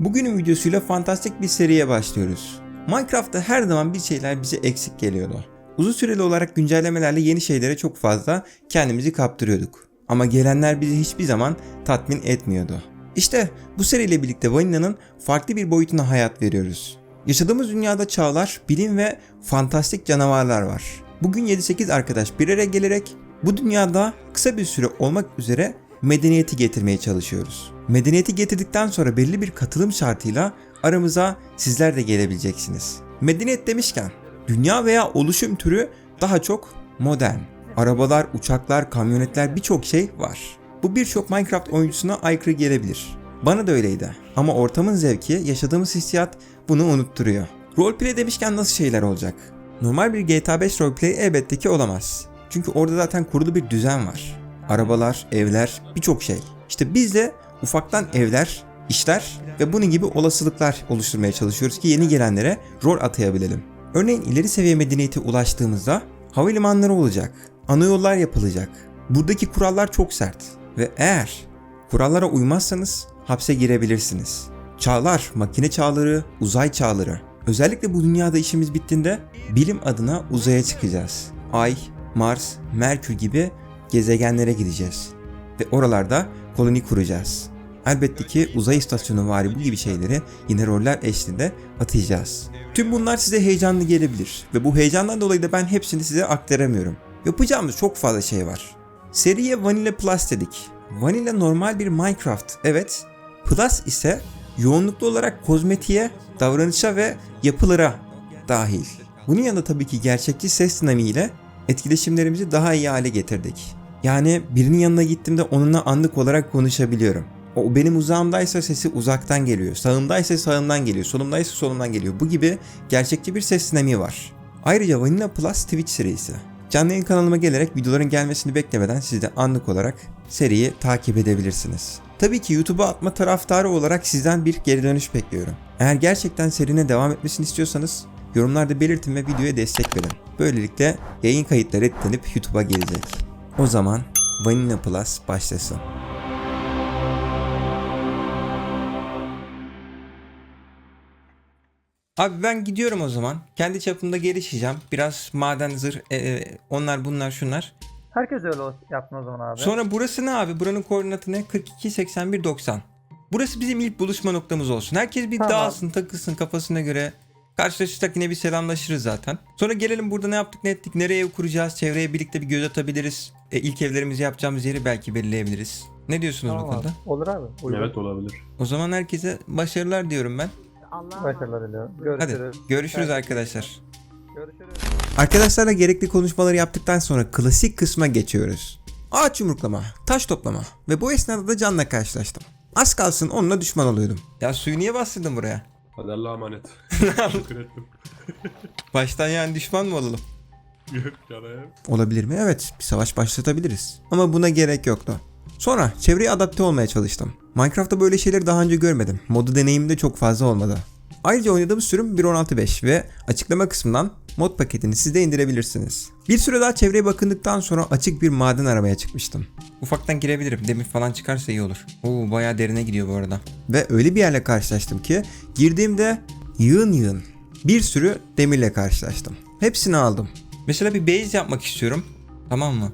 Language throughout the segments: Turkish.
Bugünün videosuyla fantastik bir seriye başlıyoruz. Minecraft'ta her zaman bir şeyler bize eksik geliyordu. Uzun süreli olarak güncellemelerle yeni şeylere çok fazla kendimizi kaptırıyorduk. Ama gelenler bizi hiçbir zaman tatmin etmiyordu. İşte bu seriyle birlikte Vanilla'nın farklı bir boyutuna hayat veriyoruz. Yaşadığımız dünyada çağlar, bilim ve fantastik canavarlar var. Bugün 7-8 arkadaş bir araya gelerek bu dünyada kısa bir süre olmak üzere medeniyeti getirmeye çalışıyoruz. Medeniyeti getirdikten sonra belli bir katılım şartıyla aramıza sizler de gelebileceksiniz. Medeniyet demişken dünya veya oluşum türü daha çok modern. Arabalar, uçaklar, kamyonetler birçok şey var. Bu birçok Minecraft oyuncusuna aykırı gelebilir. Bana da öyleydi. Ama ortamın zevki, yaşadığımız hissiyat bunu unutturuyor. Roleplay demişken nasıl şeyler olacak? Normal bir GTA 5 roleplay elbette ki olamaz. Çünkü orada zaten kurulu bir düzen var. Arabalar, evler, birçok şey. İşte biz de ufaktan evler, işler ve bunun gibi olasılıklar oluşturmaya çalışıyoruz ki yeni gelenlere rol atayabilelim. Örneğin ileri seviye medeniyete ulaştığımızda havalimanları olacak, ana yollar yapılacak. Buradaki kurallar çok sert ve eğer kurallara uymazsanız hapse girebilirsiniz. Çağlar, makine çağları, uzay çağları. Özellikle bu dünyada işimiz bittiğinde bilim adına uzaya çıkacağız. Ay, Mars, Merkür gibi gezegenlere gideceğiz. Ve oralarda koloni kuracağız. Elbette ki uzay istasyonu vari bu gibi şeyleri yine roller eşliğinde atacağız. Tüm bunlar size heyecanlı gelebilir ve bu heyecandan dolayı da ben hepsini size aktaramıyorum. Yapacağımız çok fazla şey var. Seriye Vanilla Plus dedik. Vanilla normal bir Minecraft, evet. Plus ise yoğunluklu olarak kozmetiğe, davranışa ve yapılara dahil. Bunun yanında tabii ki gerçekçi ses dinamiğiyle etkileşimlerimizi daha iyi hale getirdik. Yani birinin yanına gittiğimde onunla anlık olarak konuşabiliyorum. O benim uzağımdaysa sesi uzaktan geliyor. Sağımdaysa sağımdan geliyor. Solumdaysa solumdan geliyor. Bu gibi gerçekçi bir ses dinamiği var. Ayrıca Vanilla Plus Twitch serisi. Canlı yayın kanalıma gelerek videoların gelmesini beklemeden siz de anlık olarak seriyi takip edebilirsiniz. Tabii ki YouTube'a atma taraftarı olarak sizden bir geri dönüş bekliyorum. Eğer gerçekten serine devam etmesini istiyorsanız yorumlarda belirtin ve videoya destek verin. Böylelikle yayın kayıtları editlenip YouTube'a gelecek. O zaman Vanilla Plus başlasın. Abi ben gidiyorum o zaman. Kendi çapımda gelişeceğim. Biraz maden zırh, e, e, onlar bunlar şunlar. Herkes öyle yapsın o zaman abi. Sonra burası ne abi? Buranın koordinatı ne? 42 81 90. Burası bizim ilk buluşma noktamız olsun. Herkes bir Tamam. dağılsın, takılsın kafasına göre. Karşılaşırsak yine bir selamlaşırız zaten. Sonra gelelim burada ne yaptık ne ettik, nereye kuracağız, çevreye birlikte bir göz atabiliriz. E, ilk evlerimizi yapacağımız yeri belki belirleyebiliriz. Ne diyorsunuz bu Tamam abi. konuda? Olur abi. Uygun. Evet olabilir. O zaman herkese başarılar diyorum ben. Başarılar diliyorum. Hadi Görüşürüz. görüşürüz arkadaşlar. Görüşürüz. Arkadaşlarla gerekli konuşmaları yaptıktan sonra klasik kısma geçiyoruz. Ağaç yumruklama, taş toplama ve bu esnada da Can'la karşılaştım. Az kalsın onunla düşman oluyordum. Ya suyu niye bastırdın buraya? Hadi Allah'a emanet. Teşekkür ettim. Baştan yani düşman mı olalım? Yok canım. Olabilir mi? Evet, bir savaş başlatabiliriz. Ama buna gerek yoktu. Sonra çevreye adapte olmaya çalıştım. Minecraft'ta böyle şeyleri daha önce görmedim. Modu deneyimim de çok fazla olmadı. Ayrıca oynadığım sürüm 1.16.5 ve açıklama kısmından mod paketini siz de indirebilirsiniz. Bir süre daha çevreye bakındıktan sonra açık bir maden aramaya çıkmıştım. Ufaktan girebilirim. Demir falan çıkarsa iyi olur. Oo bayağı derine gidiyor bu arada. Ve öyle bir yerle karşılaştım ki girdiğimde yığın yığın bir sürü demirle karşılaştım. Hepsini aldım. Mesela bir base yapmak istiyorum. Tamam mı?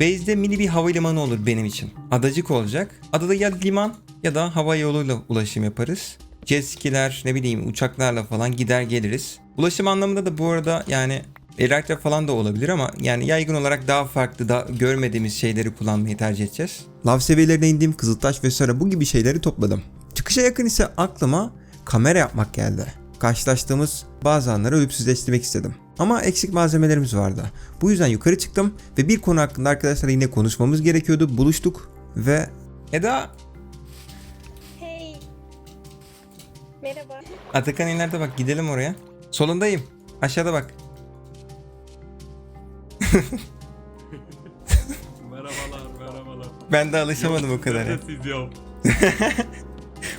Base'de mini bir havalimanı olur benim için. Adacık olacak. Adada ya liman ya da hava yoluyla ulaşım yaparız. Jet skiler ne bileyim uçaklarla falan gider geliriz. Ulaşım anlamında da bu arada yani elektrikle falan da olabilir ama yani yaygın olarak daha farklı da görmediğimiz şeyleri kullanmayı tercih edeceğiz. Lav seviyelerine indiğim Kızıltaş ve sonra bu gibi şeyleri topladım. Çıkışa yakın ise aklıma kamera yapmak geldi. Karşılaştığımız bazı anları ölümsüzleştirmek istedim. Ama eksik malzemelerimiz vardı. Bu yüzden yukarı çıktım ve bir konu hakkında arkadaşlar yine konuşmamız gerekiyordu. Buluştuk ve Eda Hey. Merhaba. Atakan ileride bak gidelim oraya. Solundayım. Aşağıda bak. Merhabalar merhabalar. Ben de alışamadım o kadar. ya. Siz yok.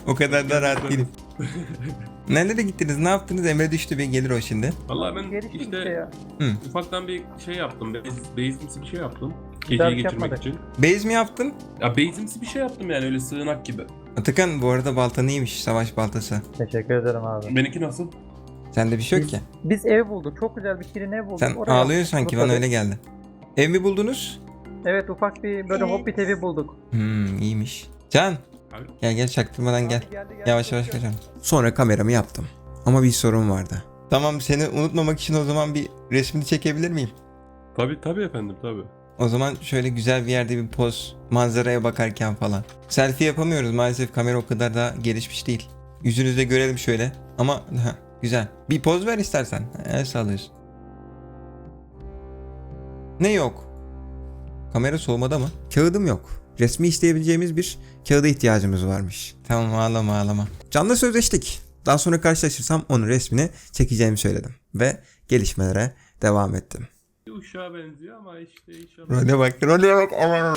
O kadar da rahat değilim. Nerelere gittiniz? Ne yaptınız? Emre düştü bir gelir o şimdi. Vallahi ben Geliştik işte işte ya. Hı. ufaktan bir şey yaptım. Base, base'imsi bir şey yaptım. Geceyi bir şey geçirmek yapmadık. için. Base mi yaptın? Ya base'imsi bir şey yaptım yani öyle sığınak gibi. Atakan bu arada balta neymiş? Savaş baltası. Teşekkür ederim abi. Benimki nasıl? Sende bir şey yok Biz, ki. biz ev bulduk. Çok güzel bir şirin ev bulduk. Sen Oraya ağlıyorsun yaptık. sanki bana öyle geldi. Ev mi buldunuz? Evet ufak bir böyle Evet. hobbit evi bulduk. Hmm iyiymiş. Can Abi, gel gel çaktırmadan gel. Geldi, geldi, Yavaş yavaş kaçalım. Sonra kameramı yaptım. Ama bir sorun vardı. Tamam seni unutmamak için o zaman bir resmini çekebilir miyim? tabii tabii efendim tabii. O zaman şöyle güzel bir yerde bir poz, manzaraya bakarken falan. Selfie yapamıyoruz maalesef kamera o kadar da gelişmiş değil. Yüzünüzde görelim şöyle. Ama ha, güzel. Bir poz ver istersen. El sallıyorsun. Ne yok? Kamera soğumada mı? Kağıdım yok. Resmi isteyebileceğimiz bir kağıda ihtiyacımız varmış. Tamam ağlama ağlama. Canla sözleştik. Daha sonra karşılaşırsam onun resmini çekeceğimi söyledim. Ve gelişmelere devam ettim. Uşağa benziyor ama işte inşallah. Role bak, role bak. Aman.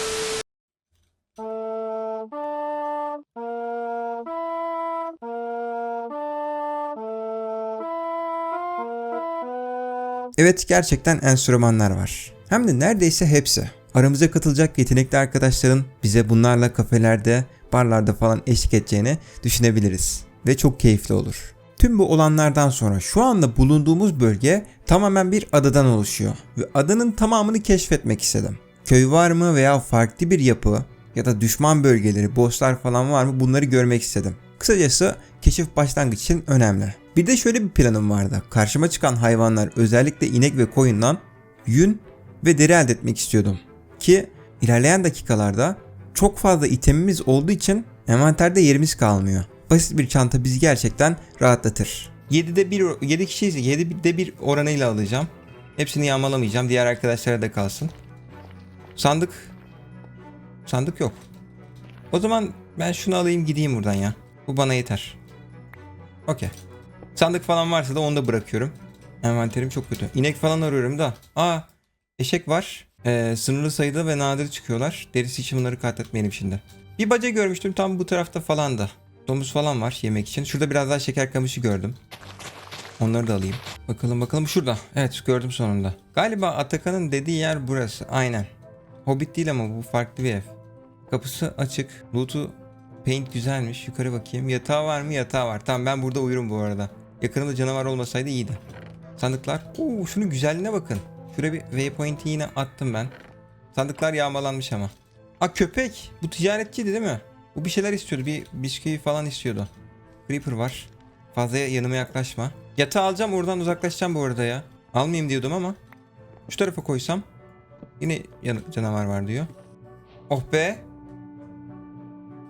Evet gerçekten enstrümanlar var. Hem de neredeyse hepsi. Aramıza katılacak yetenekli arkadaşların bize bunlarla kafelerde, barlarda falan eşlik edeceğini düşünebiliriz. Ve çok keyifli olur. Tüm bu olanlardan sonra şu anda bulunduğumuz bölge tamamen bir adadan oluşuyor. Ve adanın tamamını keşfetmek istedim. Köy var mı veya farklı bir yapı ya da düşman bölgeleri, bosslar falan var mı bunları görmek istedim. Kısacası keşif başlangıç için önemli. Bir de şöyle bir planım vardı. Karşıma çıkan hayvanlar özellikle inek ve koyundan yün ve deri elde etmek istiyordum. Ki ilerleyen dakikalarda çok fazla itemimiz olduğu için envanterde yerimiz kalmıyor. Basit bir çanta bizi gerçekten rahatlatır. 7'de 1 7 kişiyiz. 7'de 1 oranıyla alacağım. Hepsini yağmalamayacağım. Diğer arkadaşlara da kalsın. Sandık Sandık yok. O zaman ben şunu alayım gideyim buradan ya. Bu bana yeter. Okey. Sandık falan varsa da onu da bırakıyorum. Envanterim çok kötü. İnek falan arıyorum da. Aa eşek var. Ee, sınırlı sayıda ve nadir çıkıyorlar. Derisi için bunları katletmeyelim şimdi. Bir baca görmüştüm tam bu tarafta falan da. Domuz falan var yemek için. Şurada biraz daha şeker kamışı gördüm. Onları da alayım. Bakalım bakalım şurada. Evet gördüm sonunda. Galiba Atakan'ın dediği yer burası. Aynen. Hobbit değil ama bu farklı bir ev. Kapısı açık. Loot'u paint güzelmiş. Yukarı bakayım. Yatağı var mı? Yatağı var. Tamam ben burada uyurum bu arada. Yakınımda canavar olmasaydı iyiydi. Sandıklar. Oo şunun güzelliğine bakın. Şuraya bir waypoint'i yine attım ben. Sandıklar yağmalanmış ama. Aa köpek. Bu ticaretçiydi değil mi? Bu bir şeyler istiyordu. Bir bisküvi falan istiyordu. Creeper var. Fazla yanıma yaklaşma. Yatağı alacağım oradan uzaklaşacağım bu arada ya. Almayayım diyordum ama. Şu tarafa koysam. Yine canavar var diyor. Oh be.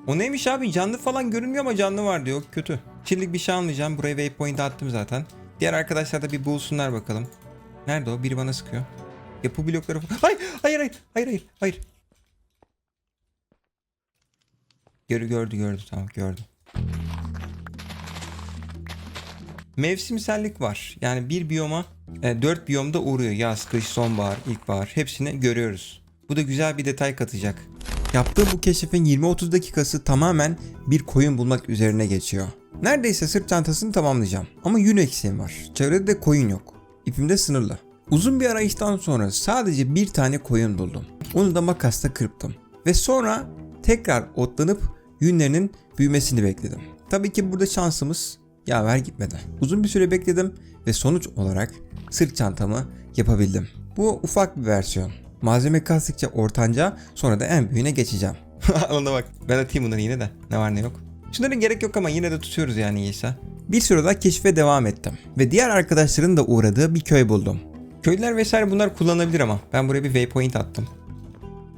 O neymiş abi canlı falan görünmüyor ama canlı var diyor. Kötü. Şimdilik bir şey almayacağım. Buraya waypoint attım zaten. Diğer arkadaşlar da bir bulsunlar bakalım. Nerede o? Biri bana sıkıyor. Yapı blokları falan. Hayır hayır hayır hayır hayır hayır. Gördü gördü gördü tamam gördü. Mevsimsellik var. Yani bir biyoma e, dört biyomda uğruyor. Yaz, kış, sonbahar, ilkbahar hepsini görüyoruz. Bu da güzel bir detay katacak. Yaptığım bu keşifin 20-30 dakikası tamamen bir koyun bulmak üzerine geçiyor. Neredeyse sırt çantasını tamamlayacağım. Ama yün eksiğim var. Çevrede de koyun yok. İpim de sınırlı. Uzun bir arayıştan sonra sadece bir tane koyun buldum. Onu da makasla kırptım. Ve sonra tekrar otlanıp yünlerinin büyümesini bekledim. Tabii ki burada şansımız yaver gitmedi. Uzun bir süre bekledim ve sonuç olarak sırt çantamı yapabildim. Bu ufak bir versiyon. Malzeme kastıkça ortanca sonra da en büyüğüne geçeceğim. Ona bak ben atayım bunları yine de ne var ne yok. Şunların gerek yok ama yine de tutuyoruz yani iyiyse. Bir süre daha keşfe devam ettim. Ve diğer arkadaşların da uğradığı bir köy buldum. Köylüler vesaire bunlar kullanılabilir ama ben buraya bir waypoint attım.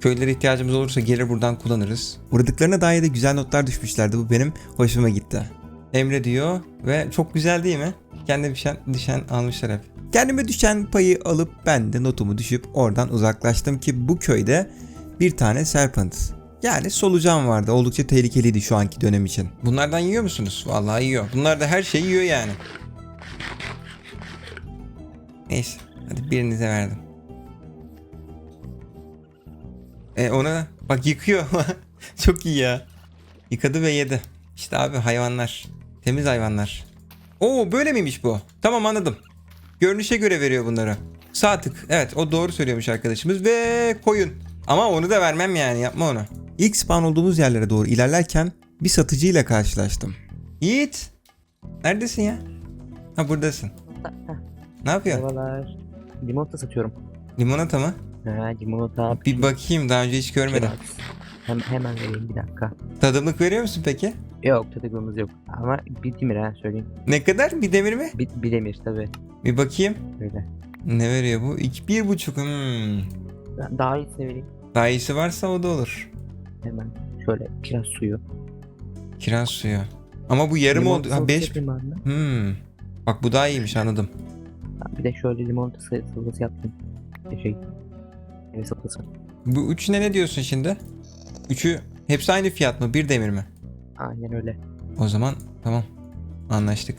Köylere ihtiyacımız olursa gelir buradan kullanırız. Uğradıklarına dair de güzel notlar düşmüşlerdi. Bu benim hoşuma gitti. Emre diyor ve çok güzel değil mi? Kendine düşen, düşen almışlar hep. Kendime düşen payı alıp ben de notumu düşüp oradan uzaklaştım ki bu köyde bir tane serpent. Yani solucan vardı. Oldukça tehlikeliydi şu anki dönem için. Bunlardan yiyor musunuz? Vallahi yiyor. Bunlar da her şeyi yiyor yani. Neyse. Hadi birinize verdim. E ona bak yıkıyor. Çok iyi ya. Yıkadı ve yedi. İşte abi hayvanlar. Temiz hayvanlar. Oo böyle miymiş bu? Tamam anladım. Görünüşe göre veriyor bunları. Sağ tık. Evet o doğru söylüyormuş arkadaşımız. Ve koyun. Ama onu da vermem yani yapma onu. İlk spawn olduğumuz yerlere doğru ilerlerken bir satıcıyla karşılaştım. Yiğit! Neredesin ya? Ha buradasın. Ne yapıyorsun? Merhabalar. Limonata satıyorum. Limonata mı? Ha, limonata. Bir bakayım daha önce hiç görmedim. Hem, hemen vereyim bir dakika. Tadımlık veriyor musun peki? Yok tadıklığımız yok. Ama bir demir ha söyleyeyim. Ne kadar? Bir demir mi? Bir, bir demir tabi. Bir bakayım. Böyle. Ne veriyor bu? İki, bir buçuk. Hmm. Da- Daha iyisini vereyim. Daha iyisi varsa o da olur. Hemen şöyle kiraz suyu. Kiraz suyu. Ama bu yarım oldu. Ha salatası 5. yapayım abi ben. Hmm. Bak bu daha iyiymiş anladım. Ha, Bir de şöyle limonata salatası yaptım. Şey. Evet salatası. Bu üçüne ne diyorsun şimdi? Üçü hepsi aynı fiyat mı? Bir demir mi? Aynen öyle. O zaman tamam. Anlaştık.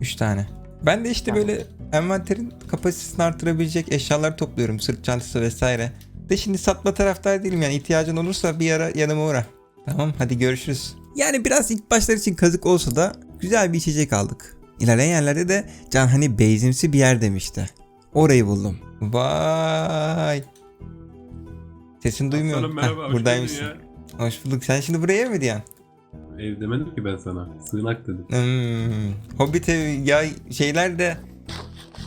Üç tane. Ben de işte Tamam. böyle envanterin kapasitesini artırabilecek eşyalar topluyorum. Sırt çantası vesaire. De şimdi satma taraftar değilim yani ihtiyacın olursa bir ara yanıma uğra. Tamam hadi görüşürüz. Yani biraz ilk başlar için kazık olsa da güzel bir içecek aldık. İlerleyen yerlerde de Can hani beyzimsi bir yer demişti. Orayı buldum. Vay. Sesini duymuyorum. Merhaba. Heh, buradaymışsın. geldin Hoş bulduk. Sen şimdi buraya mı diyorsun? ya. Ev demedim ki ben sana. Sığınak dedim. Hmm. Hobbit evi ya şeyler de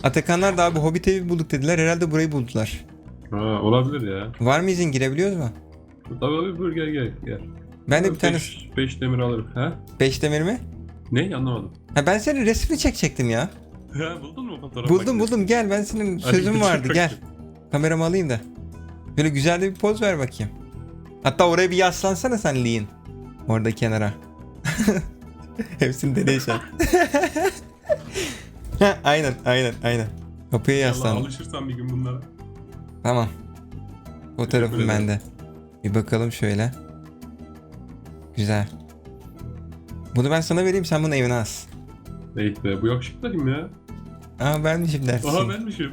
Atakanlar da abi Hobbit evi bulduk dediler. Herhalde burayı buldular. Ha olabilir ya. Var mı izin girebiliyoruz mu? Tabii abi buyur gel gel gel. Ben de bir tane 5 demir alırım. Ha? 5 demir mi? Ne anlamadım. Ha ben senin resmini çekecektim ya. Ha buldun mu fotoğraf buldum makinesi? buldum gel ben senin Hadi sözüm vardı gel. Kameramı alayım da. Böyle güzel de bir poz ver bakayım. Hatta oraya bir yaslansana sen Lee'in. Orada kenara. Hepsini deney şu an. Aynen aynen aynen. Kapıya Allah yaslan. alışırsan bir gün bunlara. Tamam. Fotoğrafım Teşekkür ederim. bende. Bir bakalım şöyle. Güzel. Bunu ben sana vereyim sen bunu evine as. Evet be bu yakışıklı kim ya? Aa vermişim dersin. Aha benmişim.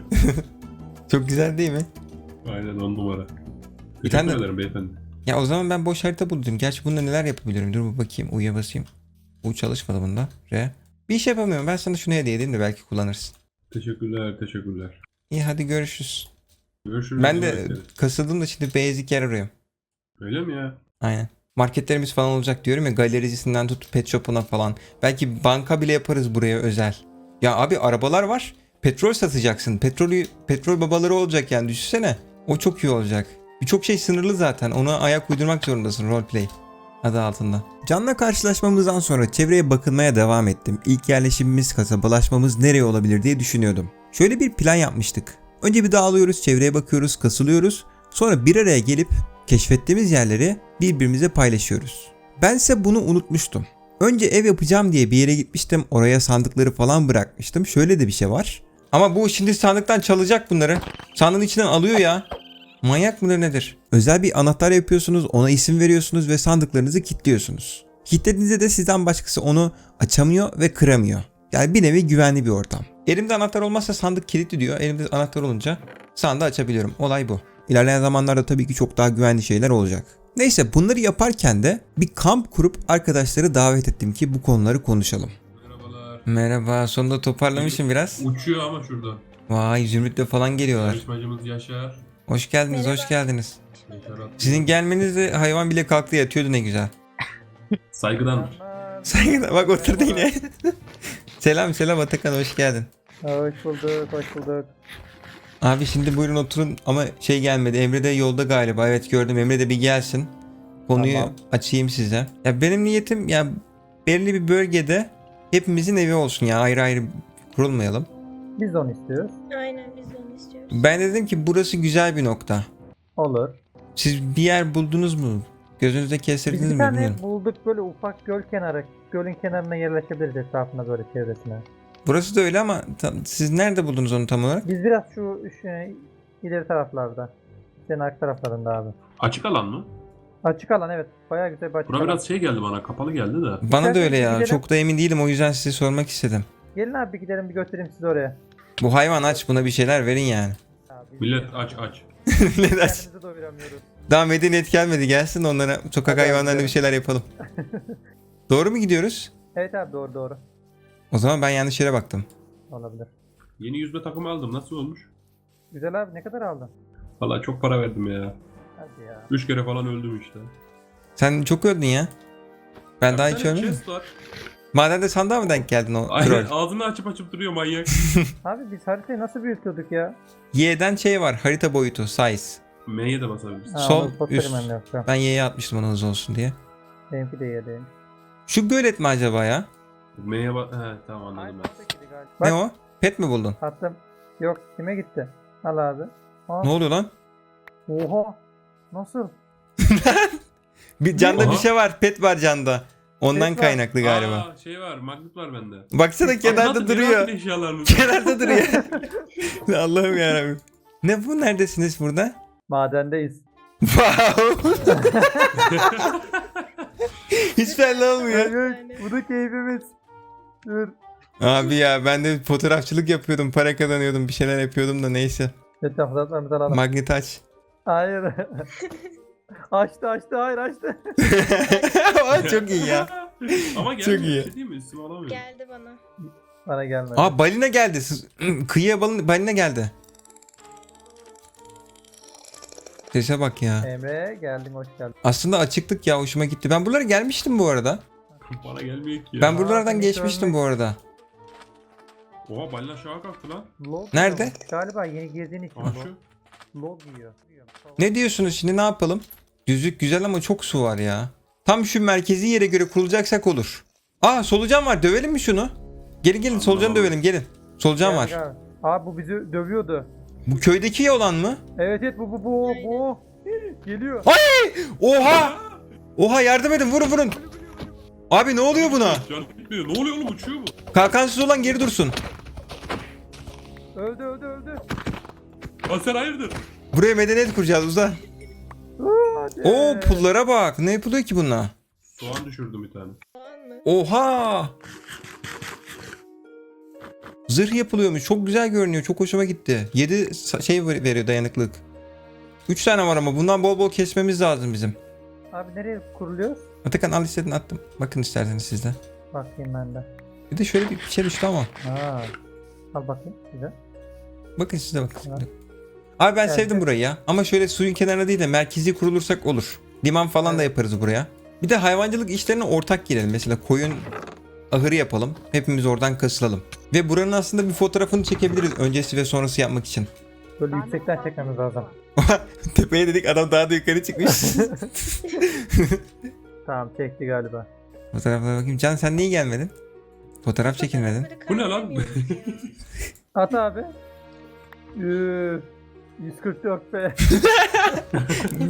Çok güzel değil mi? Aynen on numara. Bir Teşekkür tane de- ederim beyefendi. Ya o zaman ben boş harita buldum. Gerçi bunda neler yapabilirim? Dur bir bakayım. U'ya basayım. U çalışmadı bunda. R. Bir iş yapamıyorum. Ben sana şunu hediye edeyim de belki kullanırsın. Teşekkürler teşekkürler. İyi hadi görüşürüz. Görüşürüz. Ben de kasıldım da şimdi basic yer arıyorum. Öyle mi ya? Aynen. Marketlerimiz falan olacak diyorum ya galericisinden tut pet shop'una falan. Belki banka bile yaparız buraya özel. Ya abi arabalar var. Petrol satacaksın. Petrolü petrol babaları olacak yani düşünsene. O çok iyi olacak. Birçok şey sınırlı zaten. Ona ayak uydurmak zorundasın roleplay adı altında. Can'la karşılaşmamızdan sonra çevreye bakınmaya devam ettim. İlk yerleşimimiz, kasabalaşmamız nereye olabilir diye düşünüyordum. Şöyle bir plan yapmıştık. Önce bir dağılıyoruz, çevreye bakıyoruz, kasılıyoruz. Sonra bir araya gelip keşfettiğimiz yerleri birbirimize paylaşıyoruz. Bense bunu unutmuştum. Önce ev yapacağım diye bir yere gitmiştim. Oraya sandıkları falan bırakmıştım. Şöyle de bir şey var. Ama bu şimdi sandıktan çalacak bunları. Sandığın içinden alıyor ya. Manyak mıdır nedir? Özel bir anahtar yapıyorsunuz, ona isim veriyorsunuz ve sandıklarınızı kilitliyorsunuz. Kilitlediğinizde de sizden başkası onu açamıyor ve kıramıyor. Yani bir nevi güvenli bir ortam. Elimde anahtar olmazsa sandık kilitli diyor. Elimde anahtar olunca sandığı açabiliyorum. Olay bu. İlerleyen zamanlarda tabii ki çok daha güvenli şeyler olacak. Neyse bunları yaparken de bir kamp kurup arkadaşları davet ettim ki bu konuları konuşalım. Merhabalar. Merhaba sonunda toparlamışım biraz. Uçuyor ama şurada. Vay Zümrüt'le falan geliyorlar. Yarışmacımız Yaşar. Hoş geldiniz hoş Merhaba. geldiniz. Yaşar Atlı. Sizin gelmenizle hayvan bile kalktı yatıyordu ne güzel. Saygıdandır. Saygıda bak oturdu yine. selam selam Atakan hoş geldin. Hoş bulduk, hoş bulduk. Abi şimdi buyurun oturun ama şey gelmedi. Emre de yolda galiba. Evet gördüm. Emre de bir gelsin. Konuyu Tamam. açayım size. Ya benim niyetim ya belli bir bölgede hepimizin evi olsun ya ayrı ayrı kurulmayalım. Biz onu istiyoruz. Aynen biz onu istiyoruz. Ben de dedim ki burası güzel bir nokta. Olur. Siz bir yer buldunuz mu? Gözünüzde kestirdiniz bir mi tane bilmiyorum. bulduk böyle ufak göl kenarı. Gölün kenarına yerleşebiliriz etrafına böyle çevresine. Burası da öyle ama ta- siz nerede buldunuz onu tam olarak? Biz biraz şu, şu ileri taraflarda. Senin arka taraflarında abi. Açık alan mı? Açık alan evet. Bayağı güzel bir açık Bura alan. biraz şey geldi bana kapalı geldi de. Bana da İsterseniz öyle ya. gidelim. Çok da emin değilim o yüzden size sormak istedim. Gelin abi gidelim bir götüreyim sizi oraya. Bu hayvan aç buna bir şeyler verin yani. Abi, Millet aç aç. ne dersin? Kendimizi doyuramıyoruz. Daha medeniyet gelmedi gelsin onlara sokak Hadi hayvanlarına bir şeyler yapalım. Doğru mu gidiyoruz? Evet abi doğru doğru. O zaman ben yanlış yere baktım. Olabilir. Yeni yüzme takımı aldım. Nasıl olmuş? Güzel abi ne kadar aldın? Valla çok para verdim ya. Hadi ya. Üç kere falan öldüm işte. Sen çok öldün ya. Ben daha Bir hiç tane ölmedim. chest var. Madende sandığa mı denk geldin o Aynen troll? ağzını açıp açıp duruyor manyak. Abi biz haritayı nasıl büyütüyorduk ya? Y'den şey var harita boyutu size. M'ye de basabilirsin. Ha, Sol, onu üst. ben. Ben Y'ye atmıştım ona hızlı olsun diye. Benimki de yedi. Şu gölet mi acaba ya? M'ye bas... He tamam anladım ben. Bak Ne o? Pet mi buldun? attım. Yok kime gitti? Al abi. Aa, Ne oluyor lan? Oha. Nasıl? Bir canda Aha. bir şey var. Pet var canda. Ondan Pet var. kaynaklı galiba. Aa şey var magnet var bende. Baksana kenarda duruyor. kenarda duruyor. Allah'ım yarabbim. Ne bu? Neredesiniz burada? Madendeyiz. Wow. Hiç belli olmuyor. Evet. Bu da keyfimiz. Dur. Abi ya ben de fotoğrafçılık yapıyordum. Para kazanıyordum. Bir şeyler yapıyordum da neyse. Magnet aç. Hayır. açtı açtı hayır açtı. Aa, Çok iyi ya. Ama Çok gelmiyor. iyi. Şey değil mi? İsim alamıyorum. Geldi bana. Bana gelmedi. Aa balina geldi. Kıyıya balina, balina geldi. Sese bak ya. Emre geldin hoş geldin. Aslında açıklık ya hoşuma gitti. Ben buralara gelmiştim bu arada. Bana gelmiyor ki ya. Ben buralardan seni geçmiştim bu arada. Oha balina aşağı kalktı lan. Log Nerede? yiyor. Galiba yeni girdiğin için Aa log. şu. Log yiyor. Ne diyorsunuz şimdi ne yapalım? Düzlük güzel ama çok su var ya. Tam şu merkezi yere göre kurulacaksak olur. Aa solucan var dövelim mi şunu? Gelin gelin solucanı dövelim gelin. Solucan var. Abi bu bizi dövüyordu. Bu köydeki olan mı? Evet evet bu bu bu bu. Geliyor. Oha! Oha yardım edin vurun vurun. Abi ne oluyor buna? Can gitmiyor. Ne oluyor oğlum uçuyor bu? Kalkansız olan geri dursun. Öldü öldü öldü. Aa sen hayırdır? Buraya medeniyet kuracağız uza. Aa, hadi. Oo pullara bak. Ne yapılıyor ki bununla? Soğan düşürdüm bir tane. Oha! Zırh yapılıyormuş. Çok güzel görünüyor. Çok hoşuma gitti. 7 şey ver- veriyor dayanıklık. 3 tane var ama bundan bol bol kesmemiz lazım bizim. Abi nereye kuruluyor? Atakan al istedin attım. Bakın isterseniz siz de. Bakayım ben de. Bir de şöyle bir şey düştü ama. Ha. Al bakayım size. Bakın siz de bakın. Ha. Abi ben Evet. sevdim burayı ya. Ama şöyle suyun kenarına değil de merkezi kurulursak olur. Liman falan da Evet. yaparız buraya. Bir de hayvancılık işlerine ortak girelim. Mesela koyun ahırı yapalım. Hepimiz oradan kasılalım. Ve buranın aslında bir fotoğrafını çekebiliriz öncesi ve sonrası yapmak için. Böyle yüksekten çekmemiz lazım. Tepeye dedik adam daha da yukarı çıkmış. Tamam çekti galiba. Fotoğraflara bakayım. Can sen niye gelmedin? Fotoğraf çekilmedin. Bu ne lan? At abi. Üf. 144 p.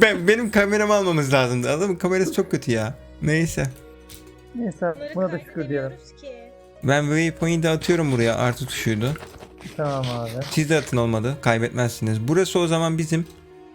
ben, benim kameramı almamız lazımdı. Adamın kamerası çok kötü ya. Neyse. Neyse Bunları buna da şükür diyelim. ki. Ben waypoint'i atıyorum buraya. Artı tuşuydu. Tamam abi. Siz de atın olmadı. Kaybetmezsiniz. Burası o zaman bizim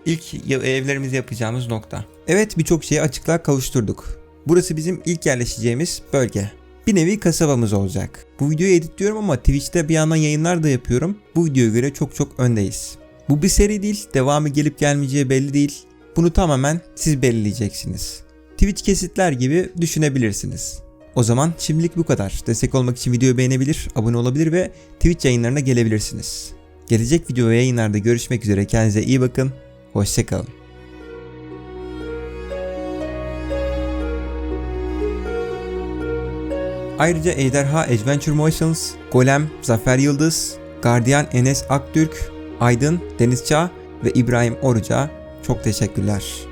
ilk evlerimizi yapacağımız nokta. Evet birçok şeyi açıklığa kavuşturduk. Burası bizim ilk yerleşeceğimiz bölge. Bir nevi kasabamız olacak. Bu videoyu editliyorum ama Twitch'te bir yandan yayınlar da yapıyorum. Bu videoya göre çok çok öndeyiz. Bu bir seri değil, devamı gelip gelmeyeceği belli değil. Bunu tamamen siz belirleyeceksiniz. Twitch kesitler gibi düşünebilirsiniz. O zaman şimdilik bu kadar. Destek olmak için videoyu beğenebilir, abone olabilir ve Twitch yayınlarına gelebilirsiniz. Gelecek video ve yayınlarda görüşmek üzere. Kendinize iyi bakın. Hoşçakalın. Ayrıca Ejderha Adventure Motions, Golem Zafer Yıldız, Guardian Enes Aktürk, Aydın Deniz Çağ ve İbrahim Oruç'a çok teşekkürler.